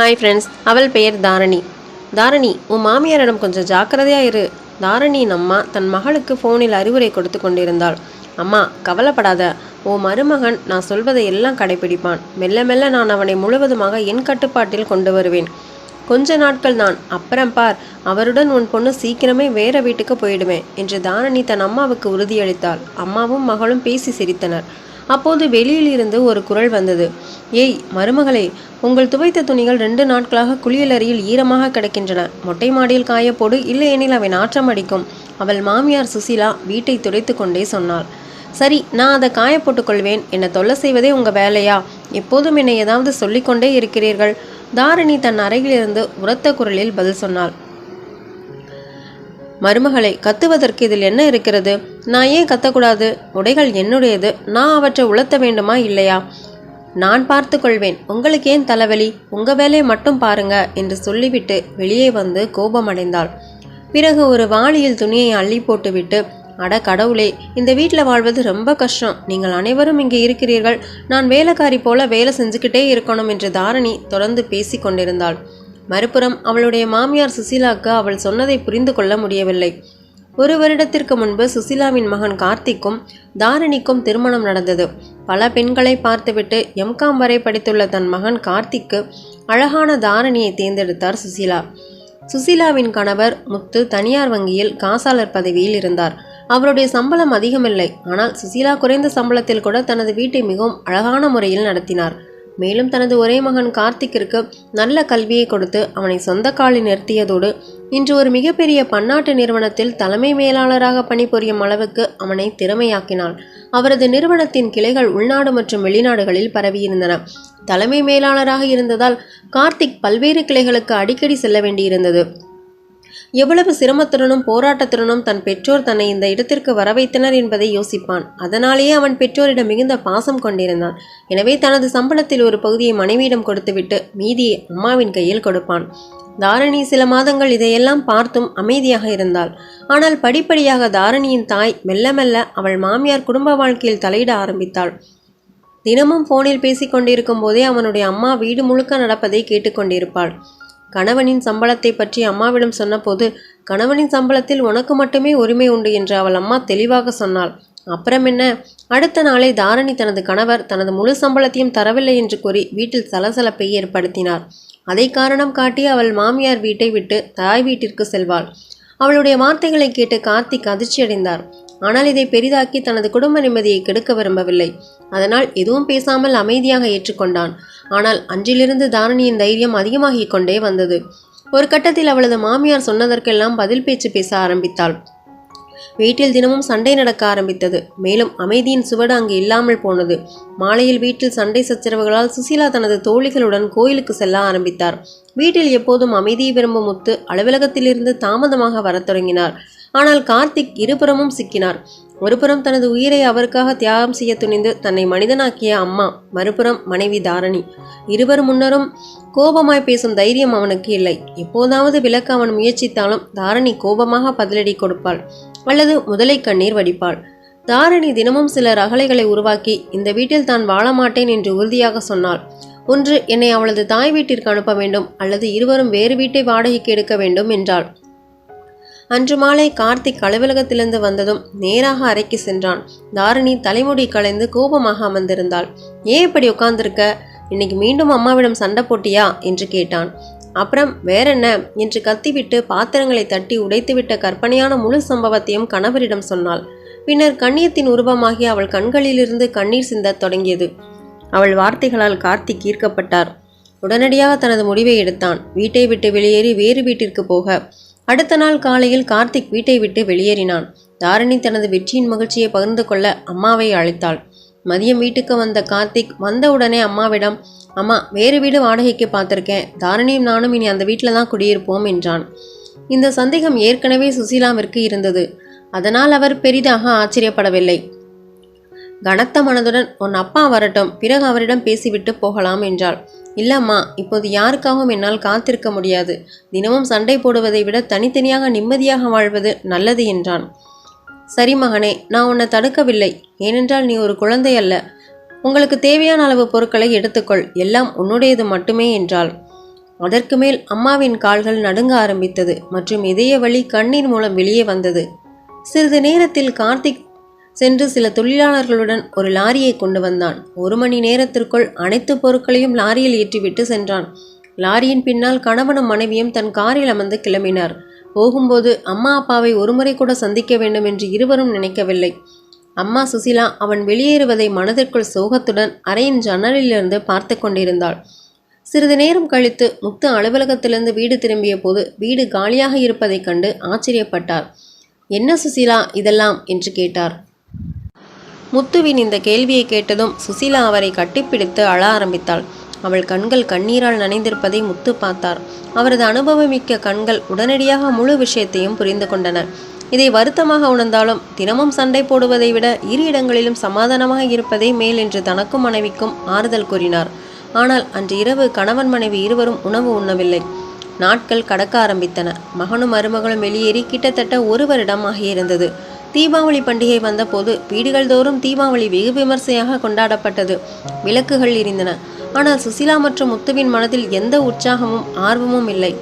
Hi friends அவள் பெயர் தாரணி. தாரணி உன் மாமியாரிடம் கொஞ்சம் ஜாக்கிரதையாக இரு. தாரணியின் அம்மா தன் மகளுக்கு ஃபோனில் அறிவுரை கொடுத்து கொண்டிருந்தாள். அம்மா கவலைப்படாத. ஓ மருமகன் நான் சொல்வதை எல்லாம் கடைபிடிப்பான் மெல்ல மெல்ல நான் அவனை முழுவதுமாக என் கட்டுப்பாட்டில் கொண்டு வருவேன். கொஞ்ச நாட்கள் தான் அப்புறம் பார் அவருடன் உன் பொண்ணு சீக்கிரமே வேற வீட்டுக்கு போயிடுவேன் என்று தாரணி தன் அம்மாவுக்கு உறுதியளித்தாள். அம்மாவும் மகளும் பேசி சிரித்தனர். அப்போது வெளியில் இருந்து ஒரு குரல் வந்தது. ஏய் மருமகளே உங்கள் துவைத்த துணிகள் ரெண்டு நாட்களாக குளியலறையில் ஈரமாக கிடக்கின்றன. மொட்டை மாடியில் காயப்போடு இல்லையெனில் அவை நாற்றம் அடிக்கும். அவள் மாமியார் சுசீலா வீட்டை துடைத்து கொண்டே சொன்னாள். சரி நான் அதை காய போட்டுக்கொள்வேன் என்னை தொல்லை செய்வதே உங்கள் வேலையா? எப்போதும் என்னை ஏதாவது சொல்லிக்கொண்டே இருக்கிறீர்கள். தாரிணி தன் அறையிலிருந்து உரத்த குரலில் பதில் சொன்னாள். மருமகளை கத்துவதற்கு இதில் என்ன இருக்கிறது? நான் ஏன் கத்தக்கூடாது? உடைகள் என்னுடையது? நான் அவற்றை உலர்த்த வேண்டுமா இல்லையா? நான் பார்த்து கொள்வேன். உங்களுக்கு ஏன் தலைவலி? உங்க வேலையை மட்டும் பாருங்க என்று சொல்லிவிட்டு வெளியே வந்து கோபமடைந்தாள். பிறகு ஒரு வாளியில் துணியை அள்ளி போட்டுவிட்டு அட கடவுளே இந்த வீட்டில் வாழ்வது ரொம்ப கஷ்டம். நீங்கள் அனைவரும் இங்கே இருக்கிறீர்கள். நான் வேலைக்காரி போல வேலை செஞ்சுக்கிட்டே இருக்கணும் என்று தாரணி தொடர்ந்து பேசி கொண்டிருந்தாள் மறுபுறம் அவளுடைய மாமியார் சுசீலாவுக்கு அவள் சொன்னதை புரிந்து கொள்ள முடியவில்லை. ஒரு வருடத்திற்கு முன்பு சுசீலாவின் மகன் கார்த்திக்கும் தாரணிக்கும் திருமணம் நடந்தது. பல பெண்களை பார்த்துவிட்டு எம்காம் வரை படித்துள்ள தன் மகன் கார்த்திக்கு அழகான தாரணியை தேர்ந்தெடுத்தார் சுசீலா. சுசீலாவின் கணவர் முத்து தனியார் வங்கியில் காசாளர் பதவியில் இருந்தார். அவருடைய சம்பளம் அதிகமில்லை. ஆனால் சுசீலா குறைந்த சம்பளத்தில் கூட தனது வீட்டை மிகவும் அழகான முறையில் நடத்தினார். மேலும் தனது ஒரே மகன் கார்த்திக்கிற்கு நல்ல கல்வியை கொடுத்து அவனை சொந்த காலில் நிறுத்தியதோடு இன்று ஒரு மிகப்பெரிய பன்னாட்டு நிறுவனத்தில் தலைமை மேலாளராக பணிபுரியும் அளவுக்கு அவனை திறமையாக்கினாள். அவரது நிறுவனத்தின் கிளைகள் உள்நாடு மற்றும் வெளிநாடுகளில் பரவியிருந்தன. தலைமை மேலாளராக இருந்ததால் கார்த்திக் பல்வேறு கிளைகளுக்கு அடிக்கடி செல்ல வேண்டியிருந்தது. எவ்வளவு சிரமத்துடனும் போராட்டத்துடனும் தன் பெற்றோர் தன்னை இந்த இடத்திற்கு வர வைத்தனர் என்பதை யோசிப்பான். அதனாலேயே அவன் பெற்றோரிடம் மிகுந்த பாசம் கொண்டிருந்தான். எனவே தனது சம்பளத்தில் ஒரு பகுதியை மனைவியிடம் கொடுத்துவிட்டு மீதியை அம்மாவின் கையில் கொடுப்பான். தாரணி சில மாதங்கள் இதையெல்லாம் பார்த்தும் அமைதியாக இருந்தாள். ஆனால் படிப்படியாக தாரணியின் தாய் மெல்ல மெல்ல அவள் மாமியார் குடும்ப வாழ்க்கையில் தலையிட ஆரம்பித்தாள். தினமும் போனில் பேசிக் கொண்டிருக்கும் போதே அவனுடைய அம்மா வீடு முழுக்க நடப்பதை கேட்டுக்கொண்டிருப்பாள். கணவனின் சம்பளத்தை பற்றி அம்மாவிடம் சொன்னபோது கணவனின் சம்பளத்தில் உனக்கு மட்டுமே உரிமை உண்டு என்று அவள் அம்மா தெளிவாக சொன்னாள். அப்புறம் என்ன? அடுத்த நாளை தாரணி தனது கணவர் தனது முழு சம்பளத்தையும் தரவில்லை என்று கூறி வீட்டில் சலசலப்பை ஏற்படுத்தினார். அதை காரணம் காட்டி அவள் மாமியார் வீட்டை விட்டு தாய் வீட்டிற்கு செல்வாள். அவளுடைய வார்த்தைகளை கேட்டு கார்த்திக் அதிர்ச்சியடைந்தார். ஆனால் இதை பெரிதாக்கி தனது குடும்ப நிம்மதியை கெடுக்க விரும்பவில்லை. அதனால் எதுவும் பேசாமல் அமைதியாக ஏற்றுக்கொண்டான். ஆனால் அன்றிலிருந்து தாரணியின் தைரியம் அதிகமாகிக் கொண்டே வந்தது. ஒரு கட்டத்தில் அவளது மாமியார் சொன்னதற்கெல்லாம் பதில் பேச்சு பேச ஆரம்பித்தாள். வீட்டில் தினமும் சண்டை நடக்க ஆரம்பித்தது. மேலும் அமைதியின் சுவடு அங்கு இல்லாமல் போனது. மாலையில் வீட்டில் சண்டை சச்சரவுகளால் சுசீலா தனது தோழிகளுடன் கோயிலுக்கு செல்ல ஆரம்பித்தார். வீட்டில் எப்போதும் அமைதியை விரும்பும் முத்து அலுவலகத்திலிருந்து தாமதமாக வரத் தொடங்கினார். ஆனால் கார்த்திக் இருபுறமும் சிக்கினார். ஒருபுறம் தனது உயிரை அவருக்காக தியாகம் செய்ய துணிந்து தன்னை மனிதனாக்கிய அம்மா மறுபுறம் மனைவி தாரணி. இருவர் முன்னரும் கோபமாய் பேசும் தைரியம் அவனுக்கு இல்லை. எப்போதாவது விளக்க அவன் முயற்சித்தாலும் தாரணி கோபமாக பதிலடி கொடுப்பாள் அல்லது முதலை கண்ணீர் வடிப்பாள். தாரணி தினமும் சில ரகலைகளை உருவாக்கி இந்த வீட்டில் தான் வாழ மாட்டேன் என்று உறுதியாக சொன்னாள். ஒன்று என்னை அவளது தாய் வீட்டிற்கு அனுப்ப வேண்டும் அல்லது இருவரும் வேறு வீட்டை வாடகைக்கு எடுக்க வேண்டும் என்றாள். அன்று மாலை கார்த்திக் அலுவலகத்திலிருந்து வந்ததும் நேராக அறைக்கு சென்றான். தாரிணி தலைமுடி களைந்து கோபமாக அமர்ந்திருந்தாள். ஏன் இப்படி உட்கார்ந்திருக்க? இன்னைக்கு மீண்டும் அம்மாவிடம் சண்டை போட்டியா? என்று கேட்டான். அப்புறம் வேறென்ன? என்று கத்திவிட்டு பாத்திரங்களை தட்டி உடைத்துவிட்ட கற்பனையான முழு சம்பவத்தையும் கணவரிடம் சொன்னாள். பின்னர் கண்ணியத்தின் உருவமாகி அவள் கண்களிலிருந்து கண்ணீர் சிந்தத் தொடங்கியது. அவள் வார்த்தைகளால் கார்த்திக் ஈர்க்கப்பட்டார். உடனடியாக தனது முடிவை எடுத்தான். வீட்டை விட்டு வெளியேறி வேறு வீட்டிற்கு போக அடுத்த நாள் காலையில் கார்த்திக் வீட்டை விட்டு வெளியேறினான். தாரணி தனது வெற்றியின் மகிழ்ச்சியை பகிர்ந்து கொள்ள அம்மாவை அழைத்தாள். மதியம் வீட்டுக்கு வந்த கார்த்திக் வந்தவுடனே அம்மாவிடம் அம்மா வேறு வீடு வாடகைக்கு பார்த்துருக்கேன். தாரணியும் நானும் இனி அந்த வீட்டில் தான் குடியிருப்போம் என்றான். இந்த சந்தேகம் ஏற்கனவே சுசீலாவிற்கு இருந்தது. அதனால் அவர் பெரிதாக ஆச்சரியப்படவில்லை. கனத்த மனதுடன் உன் அப்பா வரட்டும். பிறகு அவரிடம் பேசிவிட்டு போகலாம் என்றாள். இல்லம்மா இப்போது யாருக்காகவும் என்னால் காத்திருக்க முடியாது. தினமும் சண்டை போடுவதை விட தனித்தனியாக நிம்மதியாக வாழ்வது நல்லது என்றான். சரி மகனே நான் உன்னை தடுக்கவில்லை. ஏனென்றால் நீ ஒரு குழந்தை அல்ல. உங்களுக்கு தேவையான அளவு பொருட்களை எடுத்துக்கொள். எல்லாம் உன்னுடையது மட்டுமே என்றாள். அதற்கு மேல் அம்மாவின் கால்கள் நடுங்க ஆரம்பித்தது மற்றும் இதய வழி கண்ணீர் மூலம் வெளியே வந்தது. சிறிது நேரத்தில் கார்த்திக் சென்று சில தொழிலாளர்களுடன் ஒரு லாரியை கொண்டு வந்தான். ஒரு மணி நேரத்திற்குள் அனைத்து பொருட்களையும் லாரியில் ஏற்றிவிட்டு சென்றான். லாரியின் பின்னால் கணவனும் மனைவியும் தன் காரில் அமர்ந்து கிளம்பினார். போகும்போது அம்மா அப்பாவை ஒருமுறை கூட சந்திக்க வேண்டும் என்று இருவரும் நினைக்கவில்லை. அம்மா சுசிலா அவன் வெளியேறுவதை மனதிற்குள் சோகத்துடன் அறையின் ஜன்னலிலிருந்து பார்த்து கொண்டிருந்தாள். சிறிது நேரம் கழித்து முத்து அலுவலகத்திலிருந்து வீடு திரும்பிய போது வீடு காலியாக இருப்பதைக் கண்டு ஆச்சரியப்பட்டார். என்ன சுசிலா இதெல்லாம்? என்று கேட்டார். முத்துவின் இந்த கேள்வியை கேட்டதும் சுசீலா அவரை கட்டிப்பிடித்து அழ ஆரம்பித்தாள். அவள் கண்கள் கண்ணீரால் நனைந்திருப்பதை முத்து பார்த்தார். அவரது அனுபவமிக்க கண்கள் உடனடியாக முழு விஷயத்தையும் புரிந்து கொண்டன. இதை வருத்தமாக உணர்ந்தாலும் தினமும் சண்டை போடுவதை விட இரு இடங்களிலும் சமாதானமாக இருப்பதே மேல் என்று தனக்கும் மனைவிக்கும் ஆறுதல் கூறினார். ஆனால் அன்று இரவு கணவன் மனைவி இருவரும் உணவு உண்ணவில்லை. நாட்கள் கடக்க ஆரம்பித்தன. மகனும் மருமகளும் வெளியேறி கிட்டத்தட்ட ஒரு வருடம் ஆகியிருந்தது. தீபாவளி பண்டிகை வந்தபோது வீடுகள் தோறும் தீபாவளி வெகு விமர்சையாக கொண்டாடப்பட்டது. விளக்குகள் இருந்தன ஆனால் சுசிலா மற்றும் முத்துவின் மனதில் எந்த உற்சாகமும் ஆர்வமும் இல்லை.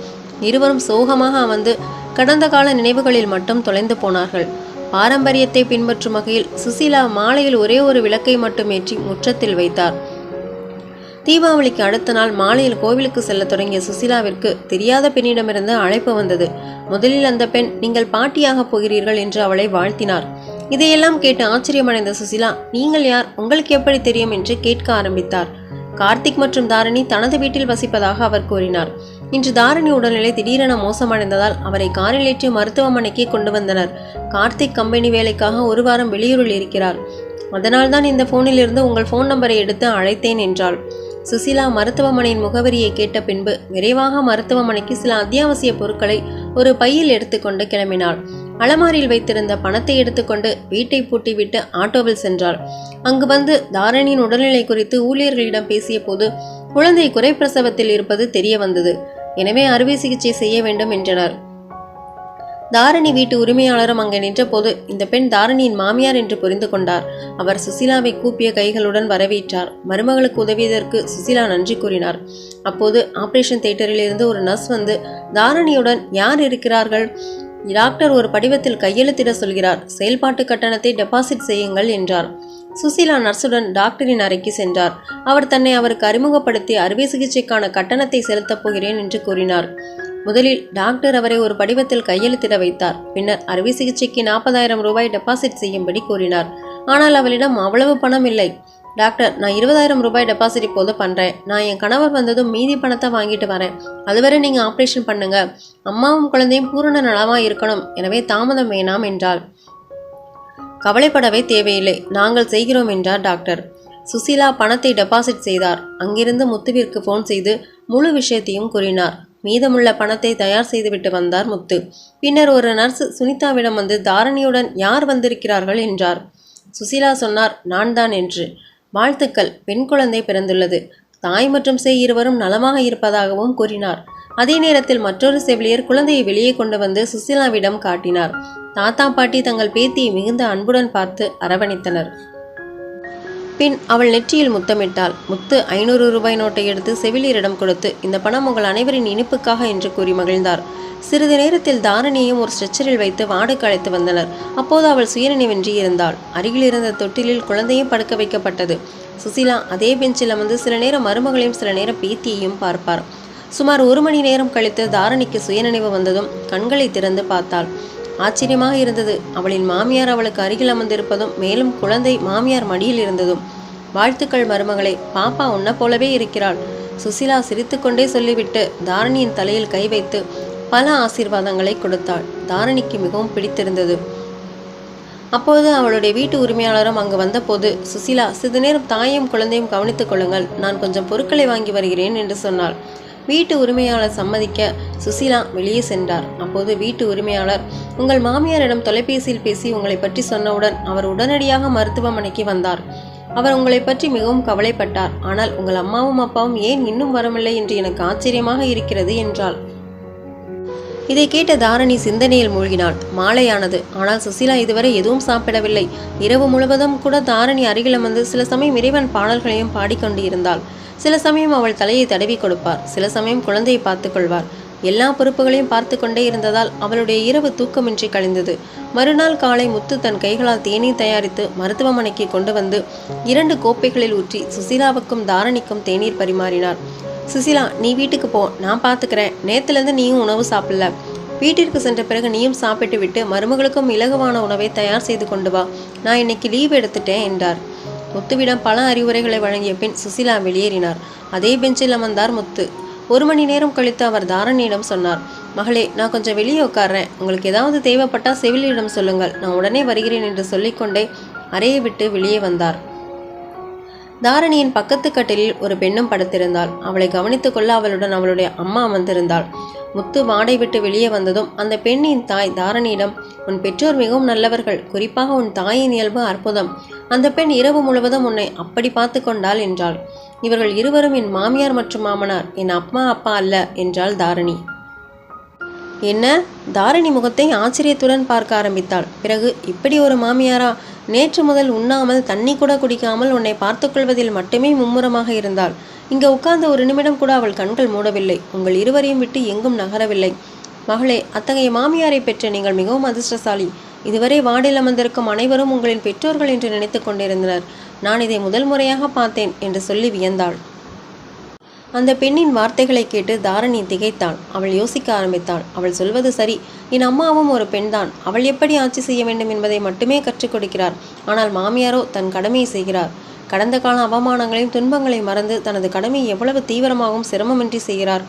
இருவரும் சோகமாக அமர்ந்து கடந்த கால நினைவுகளில் மட்டும் தொலைந்து போனார்கள். பாரம்பரியத்தை பின்பற்றும் வகையில் சுசிலா மாலையில் ஒரே ஒரு விளக்கை மட்டும் ஏற்றி முற்றத்தில் வைத்தார். தீபாவளிக்கு அடுத்த நாள் மாலையில் கோவிலுக்கு செல்ல தொடங்கிய சுசிலாவிற்கு தெரியாத பெண்ணிடமிருந்து அழைப்பு வந்தது. முதலில் அந்த பெண் நீங்கள் பாட்டியாக போகிறீர்கள் என்று அவளை வாழ்த்தினார். இதையெல்லாம் கேட்டு ஆச்சரியமடைந்த சுசிலா நீங்கள் யார்? உங்களுக்கு எப்படி தெரியும்? என்று கேட்க ஆரம்பித்தார். கார்த்திக் மற்றும் தாரணி தனது வீட்டில் வசிப்பதாக அவர் கூறினார். இன்று தாரணி உடல்நிலை திடீரென மோசமடைந்ததால் அவரை காரில் ஏற்றி மருத்துவமனைக்கு கொண்டு வந்தனர். கார்த்திக் கம்பெனி வேலைக்காக ஒரு வாரம் வெளியூரில் இருக்கிறார். அதனால்தான் இந்த போனில் இருந்து உங்கள் ஃபோன் நம்பரை எடுத்து அழைத்தேன் என்றாள். சுசிலா மருத்துவமனையின் முகவரியை கேட்ட பின்பு விரைவாக மருத்துவமனைக்கு சில அத்தியாவசிய பொருட்களை ஒரு பையில் எடுத்துக்கொண்டு கிளம்பினாள். அலமாரியில் வைத்திருந்த பணத்தை எடுத்துக்கொண்டு வீட்டை பூட்டிவிட்டு ஆட்டோவில் சென்றாள். அங்கு வந்து தாரணியின் உடல்நிலை குறித்து ஊழியர்களிடம் பேசிய போது குழந்தை குறைப்பிரசவத்தில் இருப்பது தெரிய வந்தது. எனவே அறுவை சிகிச்சை செய்ய வேண்டும் என்றனர். தாரணி வீட்டு உரிமையாளரும் அங்கே நின்றபோது இந்த பெண் தாரணியின் மாமியார் என்று புரிந்து கொண்டார். அவர் சுசிலாவை கூப்பிய கைகளுடன் வரவேற்றார். மருமகளுக்கு உதவியதற்கு சுசிலா நன்றி கூறினார். அப்போது ஆபரேஷன் தியேட்டரில் இருந்து ஒரு நர்ஸ் வந்து தாரணியுடன் யார் இருக்கிறார்கள்? டாக்டர் ஒரு படிவத்தில் கையெழுத்திட சொல்கிறார். செயல்பாட்டு கட்டணத்தை டெபாசிட் செய்யுங்கள் என்றார். சுசீலா நர்ஸுடன் டாக்டரின் அறைக்கு சென்றார். அவர் தன்னை அவருக்கு அறிமுகப்படுத்தி அறுவை சிகிச்சைக்கான கட்டணத்தை செலுத்தப் போகிறேன் என்று கூறினார். முதலில் டாக்டர் அவரை ஒரு படிவத்தில் கையெழுத்திட வைத்தார். பின்னர் அறுவை சிகிச்சைக்கு நாற்பதாயிரம் ரூபாய் டெபாசிட் செய்யும்படி கூறினார். ஆனால் அவளிடம் அவ்வளவு பணம் இல்லை. டாக்டர் நான் இருபதாயிரம் ரூபாய் டெபாசிட் இப்போது பண்ணுறேன் நான் என் கணவர் வந்ததும் மீதி பணத்தை வாங்கிட்டு வரேன். அதுவரை நீங்கள் ஆப்ரேஷன் பண்ணுங்க. அம்மாவும் குழந்தையும் பூரண நலமாக இருக்கணும். எனவே தாமதம் வேணாம் என்றாள். கவலைப்படவே தேவையில்லை. நாங்கள் செய்கிறோம் என்றார் டாக்டர். சுசீலா பணத்தை டெபாசிட் செய்தார். அங்கிருந்து முத்துவிற்கு ஃபோன் செய்து முழு விஷயத்தையும் கூறினார். மீதமுள்ள பணத்தை தயார் செய்துவிட்டு வந்தார் முத்து. பின்னர் ஒரு நர்ஸ் சுனிதாவிடம் வந்து தாரணியுடன் யார் வந்திருக்கிறார்கள்? என்றார். சுசீலா சொன்னார் நான் தான் என்று. வாழ்த்துக்கள். பெண் குழந்தை பிறந்துள்ளது. தாய் மற்றும் சேய் இருவரும் நலமாக இருப்பதாகவும் கூறினார். அதே நேரத்தில் மற்றொரு செவிலியர் குழந்தையை வெளியே கொண்டு வந்து சுசிலாவிடம் காட்டினார். தாத்தா பாட்டி தங்கள் பேத்தியை மிகுந்த அன்புடன் பார்த்து அரவணைத்தனர். பின் அவள் நெற்றியில் முத்தமிட்டாள். முத்து ஐநூறு ரூபாய் நோட்டை எடுத்து செவிலியரிடம் கொடுத்து இந்த பணம் உங்கள் அனைவரின் இனிப்புக்காக என்று கூறி மகிழ்ந்தார். சிறிது நேரத்தில் தாரணியையும் ஒரு ஸ்ட்ரெச்சரில் வைத்து வார்டுக்கு அழைத்து வந்தனர். அப்போது அவள் சுயநினைவின்றி இருந்தாள். அருகில் இருந்த தொட்டிலில் குழந்தையும் படுக்க வைக்கப்பட்டது. சுசிலா அதே பெஞ்சில் அமர்ந்து சில நேரம் மருமகளையும் சில நேரம் பேத்தியையும் பார்ப்பார். சுமார் ஒரு மணி நேரம் கழித்து தாரணிக்கு சுயநினைவு வந்ததும் கண்களை திறந்து பார்த்தாள். ஆச்சரியமாக இருந்தது. அவளின் மாமியார் அவளுக்கு அருகில் அமர்ந்திருப்பதும் மேலும் குழந்தை மாமியார் மடியில் இருந்ததும். வாழ்த்துக்கள் மருமகளை பாப்பா உன்ன போலவே இருக்கிறாள். சுசிலா சிரித்துக்கொண்டே சொல்லிவிட்டு தாரணியின் தலையில் கை வைத்து பல ஆசீர்வாதங்களை கொடுத்தாள். தாரணிக்கு மிகவும் பிடித்திருந்தது. அப்போது அவளுடைய வீட்டு உரிமையாளரும் அங்கு வந்தபோது சுசிலா சிறிது நேரம் தாயும் குழந்தையும் கவனித்துக் கொள்ளுங்கள். நான் கொஞ்சம் பொருட்களை வாங்கி வருகிறேன் என்று சொன்னாள். வீட்டு உரிமையாளர் சம்மதிக்க சுசீலா வெளியே சென்றார். அப்போது வீட்டு உரிமையாளர் உங்கள் மாமியாரிடம் தொலைபேசியில் பேசி உங்களை பற்றி சொன்னவுடன் அவர் உடனடியாக மருத்துவமனைக்கு வந்தார். அவர் உங்களை பற்றி மிகவும் கவலைப்பட்டார். ஆனால் உங்கள் அம்மாவும் அப்பாவும் ஏன் இன்னும் வரவில்லை என்று எனக்கு ஆச்சரியமாக இருக்கிறது என்றாள். இதை கேட்ட தாரணி சிந்தனையில் மூழ்கினாள். மாலையானது. ஆனால் சுசீலா இதுவரை எதுவும் சாப்பிடவில்லை. இரவு முழுவதும் கூட தாரணி அருகில் அமர்ந்து சில சமயம் இறைவன் பாடல்களையும் பாடிக்கொண்டு இருந்தாள். சில சமயம் அவள் தலையை தடவி கொடுப்பார். சில சமயம் குழந்தையை பார்த்து கொள்வார். எல்லா பொறுப்புகளையும் பார்த்து கொண்டே இருந்ததால் அவளுடைய இரவு தூக்கமின்றி கழிந்தது. மறுநாள் காலை முத்து தன் கைகளால் தேநீர் தயாரித்து மருத்துவமனைக்கு கொண்டு வந்து இரண்டு கோப்பைகளில் ஊற்றி சுசீலாவுக்கும் தாரணிக்கும் தேநீர் பரிமாறினார். சுசிலா நீ வீட்டுக்கு போ. நான் பார்த்துக்கிறேன் நேத்துலேருந்து நீயும் உணவு சாப்பிடல. வீட்டிற்கு சென்ற பிறகு நீயும் சாப்பிட்டு விட்டு மருமகளுக்கும் இலகுவான உணவை தயார் செய்து கொண்டு வா. நான் இன்னைக்கு லீவ் எடுத்துட்டேன் என்றார். முத்துவிடம் பல அறிவுரைகளை வழங்கிய பின் சுசிலா வெளியேறினார். அதே பெஞ்சில் அமர்ந்தார் முத்து. ஒரு மணி நேரம் கழித்து அவர் தாரணியிடம் சொன்னார். மகளே நான் கொஞ்சம் வெளியே உட்கார்றேன். உங்களுக்கு ஏதாவது தேவைப்பட்டால் செவிலியிடம் சொல்லுங்கள். நான் உடனே வருகிறேன் என்று சொல்லிக்கொண்டே அறையை விட்டு வெளியே வந்தார். தாரணியின் பக்கத்து கட்டிலில் ஒரு பெண்ணும் படுத்திருந்தாள். அவளை கவனித்துக் கொள்ள அவளுடன் அவளுடைய அம்மா அமர்ந்திருந்தாள் முத்து வாடை விட்டு வெளியே வந்ததும் அந்த பெண்ணின் தாய் தாரணியிடம் உன் பெற்றோர் மிகவும் நல்லவர்கள். குறிப்பாக உன் தாயின் இயல்பு அற்புதம். அந்த பெண் இரவு முழுவதும் உன்னை அப்படி பார்த்து கொண்டாள் என்றாள். இவர்கள் இருவரும் என் மாமியார் மற்றும் மாமனார். என் அம்மா அப்பா அல்ல என்றாள் தாரணி. என்ன? தாரணி முகத்தை ஆச்சரியத்துடன் பார்க்க ஆரம்பித்தாள். பிறகு இப்படி ஒரு மாமியாரா? நேற்று முதல் உண்ணாமல் தண்ணி கூட குடிக்காமல் உன்னை பார்த்துக்கொள்வதில் மட்டுமே மும்முரமாக இருந்தாள். இங்கே உட்கார்ந்த ஒரு நிமிடம் கூட அவள் கண்கள் மூடவில்லை. உங்கள் இருவரையும் விட்டு எங்கும் நகரவில்லை. மகளே அத்தகைய மாமியாரை பெற்ற நீங்கள் மிகவும் அதிர்ஷ்டசாலி. இதுவரை வார்டில் அமர்ந்திருக்கும் அனைவரும் உங்களின் பெற்றோர்கள் என்று நினைத்து கொண்டிருந்தனர். நான் இதை முதல் முறையாக பார்த்தேன் என்று சொல்லி வியந்தாள். அந்த பெண்ணின் வார்த்தைகளை கேட்டு தாரணி திகைத்தாள் அவள் யோசிக்க ஆரம்பித்தாள். அவள் சொல்வது சரி. என் அம்மாவும் ஒரு பெண்தான். அவள் எப்படி ஆட்சி செய்ய வேண்டும் என்பதை மட்டுமே கற்றுக் கொடுக்கிறார். ஆனால் மாமியாரோ தன் கடமையை செய்கிறார். கடந்த கால அவமானங்களையும் துன்பங்களையும் மறந்து தனது கடமையை எவ்வளவு தீவிரமாகவும் சிரமமின்றி செய்கிறார்.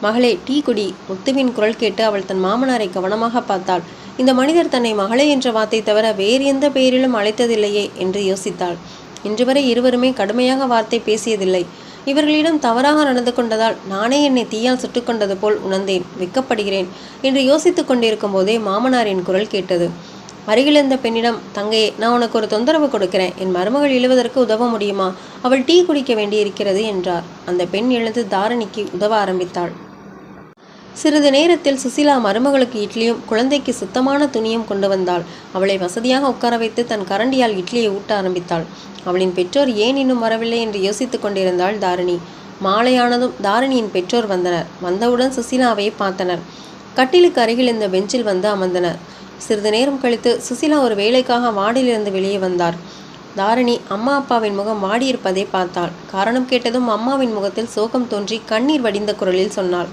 மகளே டீ குடி. முத்துவின் குரல் கேட்டு அவள் தன் மாமனாரை கவனமாக பார்த்தாள். இந்த மனிதர் தன்னை மகளே என்ற வார்த்தை தவிர வேறு எந்த பெயரிலும் அழைத்ததில்லையே என்று யோசித்தாள். இன்று வரை இருவருமே கடுமையாக வார்த்தை பேசியதில்லை. இவர்களிடம் தவறாக நடந்து கொண்டதால் நானே என்னை தீயால் சுட்டுக்கொண்டது போல் உணர்ந்தேன் வெக்கப்படுகிறேன் என்று யோசித்துக் கொண்டிருக்கும் போதே மாமனாரின் குரல் கேட்டது. அருகில் இருந்த பெண்ணிடம் தங்கையே நான் உனக்கு ஒரு தொந்தரவு கொடுக்கிறேன். என் மருமகள் எழுவதற்கு உதவ முடியுமா? அவள் டீ குடிக்க வேண்டியிருக்கிறது என்றார். அந்த பெண் எழுந்து தாரணிக்கு உதவ ஆரம்பித்தாள். சிறிது நேரத்தில் சுசிலா மருமகளுக்கு இட்லியும் குழந்தைக்கு சுத்தமான துணியும் கொண்டு வந்தாள். அவளை வசதியாக உட்கார வைத்து தன் கரண்டியால் இட்லியை ஊட்ட ஆரம்பித்தாள். அவளின் பெற்றோர் ஏன் இன்னும் வரவில்லை என்று யோசித்துக் கொண்டிருந்தாள் தாரிணி. மாலையானதும் தாரிணியின் பெற்றோர் வந்தனர். வந்தவுடன் சுசிலாவை பார்த்தனர். கட்டிலுக்கு அருகில் இந்த பெஞ்சில் வந்து அமர்ந்தனர் சிறிது நேரம் கழித்து சுசிலா ஒரு வேலைக்காக வார்டிலிருந்து வெளியே வந்தார். தாரிணி அம்மா அப்பாவின் முகம் வாடியிருப்பதை பார்த்தாள். காரணம் கேட்டதும் அம்மாவின் முகத்தில் சோகம் தோன்றி கண்ணீர் வடிந்த குரலில் சொன்னாள்.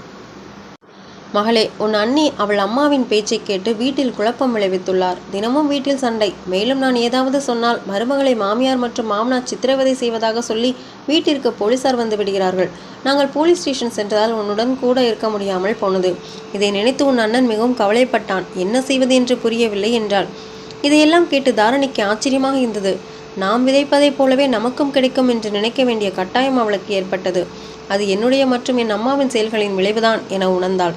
மகளே உன் அண்ணி அவள் அம்மாவின் பேச்சை கேட்டு வீட்டில் குழப்பம் விளைவித்துள்ளார். தினமும் வீட்டில் சண்டை. மேலும் நான் ஏதாவது சொன்னால் மருமகளை மாமியார் மற்றும் மாமனார் சித்திரவதை செய்வதாக சொல்லி வீட்டிற்கு போலீசார் வந்து விடுகிறார்கள். நாங்கள் போலீஸ் ஸ்டேஷன் சென்றதால் உன்னுடன் கூட இருக்க முடியாமல் போனது. இதை நினைத்து உன் அண்ணன் மிகவும் கவலைப்பட்டான். என்ன செய்வது என்று புரியவில்லை என்றாள். இதையெல்லாம் கேட்டு தாரணிக்கு ஆச்சரியமாக இருந்தது. நாம் விதைப்பதைப் போலவே நமக்கும் கிடைக்கும் என்று நினைக்க வேண்டிய கட்டாயம் அவளுக்கு ஏற்பட்டது. அது என்னுடைய மற்றும் என் அம்மாவின் செயல்களின் விளைவுதான் என உணர்ந்தாள்.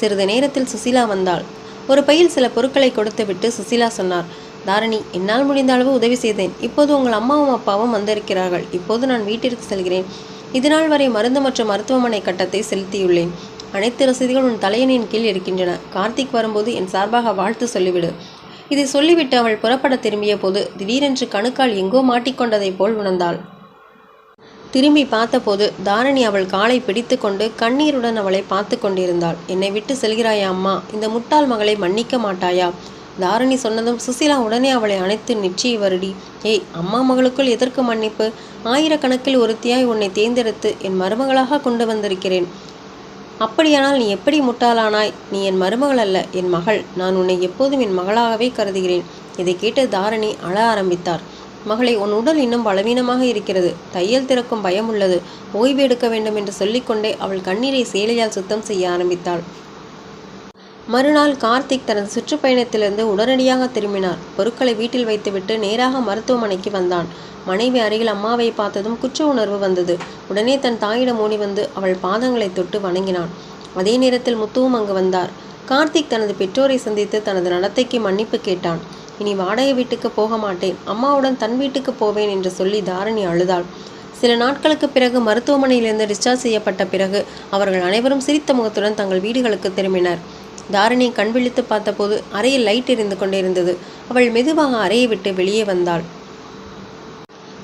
சிறிது நேரத்தில் சுசீலா வந்தாள். ஒரு பையில் சில பொருட்களை கொடுத்துவிட்டு சுசீலா சொன்னார் தாரணி என்னால் முடிந்த அளவு உதவி செய்தேன். இப்போது உங்கள் அம்மாவும் அப்பாவும் வந்திருக்கிறார்கள். இப்போது நான் வீட்டிற்கு செல்கிறேன். இதுநாள் வரை மருந்து மற்றும் மருத்துவமனை கட்டத்தை செலுத்தியுள்ளேன். அனைத்து ரசீதுகள் உன் தலையணியின் கீழ் இருக்கின்றன. கார்த்திக் வரும்போது என் சார்பாக வாழ்த்து சொல்லிவிடு. இதை சொல்லிவிட்டு அவள் புறப்பட திரும்பிய போது திடீரென்று கணுக்கால் எங்கோ மாட்டிக்கொண்டதைப் போல் உணர்ந்தாள். திரும்பி பார்த்தபோது தாரணி அவள் காலை பிடித்து கொண்டு கண்ணீருடன் அவளை பார்த்து கொண்டிருந்தாள். என்னை விட்டு செல்கிறாயா அம்மா? இந்த முட்டாள் மகளை மன்னிக்க மாட்டாயா? தாரணி சொன்னதும் சுசிலா உடனே அவளை அணைத்து நிச்சய வருடி. ஏய் அம்மா மகளுக்குள் எதற்கு மன்னிப்பு? ஆயிரக்கணக்கில் ஒருத்தியாய் உன்னை தேர்ந்தெடுத்து என் மருமகளாக கொண்டு வந்திருக்கிறேன். அப்படியானால் நீ எப்படி முட்டாளானாய்? நீ என் மருமகள் அல்ல என் மகள். நான் உன்னை எப்போதும் என் மகளாகவே கருதுகிறேன். இதை கேட்டு தாரணி அழ ஆரம்பித்தார். மகளே உன் உடல் இன்னும் பலவீனமாக இருக்கிறது. தையல் திறக்கும் பயம் உள்ளது. ஓய்வு எடுக்க வேண்டும் என்று சொல்லிக்கொண்டே அவள் கண்ணீரை சேலையால் சுத்தம் செய்ய ஆரம்பித்தாள். மறுநாள் கார்த்திக் தனது சுற்றுப்பயணத்திலிருந்து உடனடியாக திரும்பினார். பொருட்களை வீட்டில் வைத்துவிட்டு நேராக மருத்துவமனைக்கு வந்தான். மனைவி அருகில் அம்மாவை பார்த்ததும் குற்ற உணர்வு வந்தது. உடனே தன் தாயிடம் ஓடி வந்து அவள் பாதங்களை தொட்டு வணங்கினான். அதே நேரத்தில் முத்துவும் அங்கு வந்தார். கார்த்திக் தனது பெற்றோரை சந்தித்து தனது நடத்தைக்கு மன்னிப்பு கேட்டான். இனி வாடகை வீட்டுக்கு போக மாட்டேன். அம்மாவுடன் தன் வீட்டுக்கு போவேன் என்று சொல்லி தாரணி அழுதாள். சில நாட்களுக்கு பிறகு மருத்துவமனையிலிருந்து டிஸ்சார்ஜ் செய்யப்பட்ட பிறகு அவர்கள் அனைவரும் சிரித்த முகத்துடன் தங்கள் வீடுகளுக்கு திரும்பினர். தாரணி கண் விழித்து பார்த்தபோது அறையில் லைட் எரிந்து கொண்டிருந்தது. அவள் மெதுவாக அறையை விட்டு வெளியே வந்தாள்.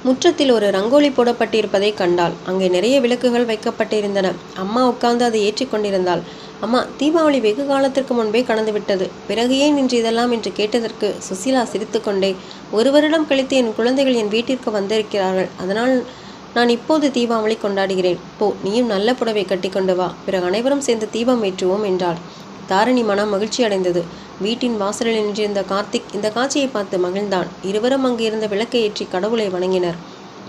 முற்றத்தில் ஒரு ரங்கோலி போடப்பட்டிருப்பதை கண்டாள். அங்கே நிறைய விளக்குகள் வைக்கப்பட்டிருந்தன. அம்மா உட்கார்ந்து அதை ஏற்றிக்கொண்டிருந்தாள் அம்மா தீபாவளி வெகு காலத்திற்கு முன்பே கடந்து விட்டது பிறகு ஏன் இன்று இதெல்லாம் என்று கேட்டதற்கு சுசீலா சிரித்துக்கொண்டே ஒரு வருடம் கழித்து என் குழந்தைகள் என் வீட்டிற்கு வந்திருக்கிறார்கள். அதனால் நான் இப்போது தீபாவளி கொண்டாடுகிறேன். போ நீயும் நல்ல புடவை கட்டிக்கொண்டு வா. பிறகு அனைவரும் சேர்ந்து தீபம் ஏற்றுவோம் என்றாள். தாரணி மனம் மகிழ்ச்சி அடைந்தது. வீட்டின் வாசலில் நின்றிருந்த கார்த்திக் இந்த காட்சியை பார்த்து மகிழ்ந்தான். இருவரும் அங்கு இருந்த விளக்கை ஏற்றி கடவுளை வணங்கினர்.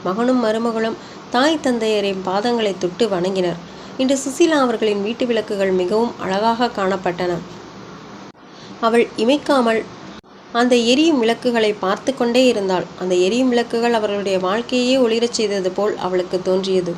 மகனும் மருமகளும் தாய் தந்தையரின் பாதங்களை தொட்டு வணங்கினர். இன்று சுசீலா அவர்களின் வீட்டு விளக்குகள் மிகவும் அழகாக காணப்பட்டன. அவள் இமைக்காமல் அந்த எரியும் விளக்குகளை பார்த்து கொண்டே இருந்தாள். அந்த எரியும் விளக்குகள் அவர்களுடைய வாழ்க்கையே ஒளிரச் செய்தது போல் அவளுக்கு தோன்றியது.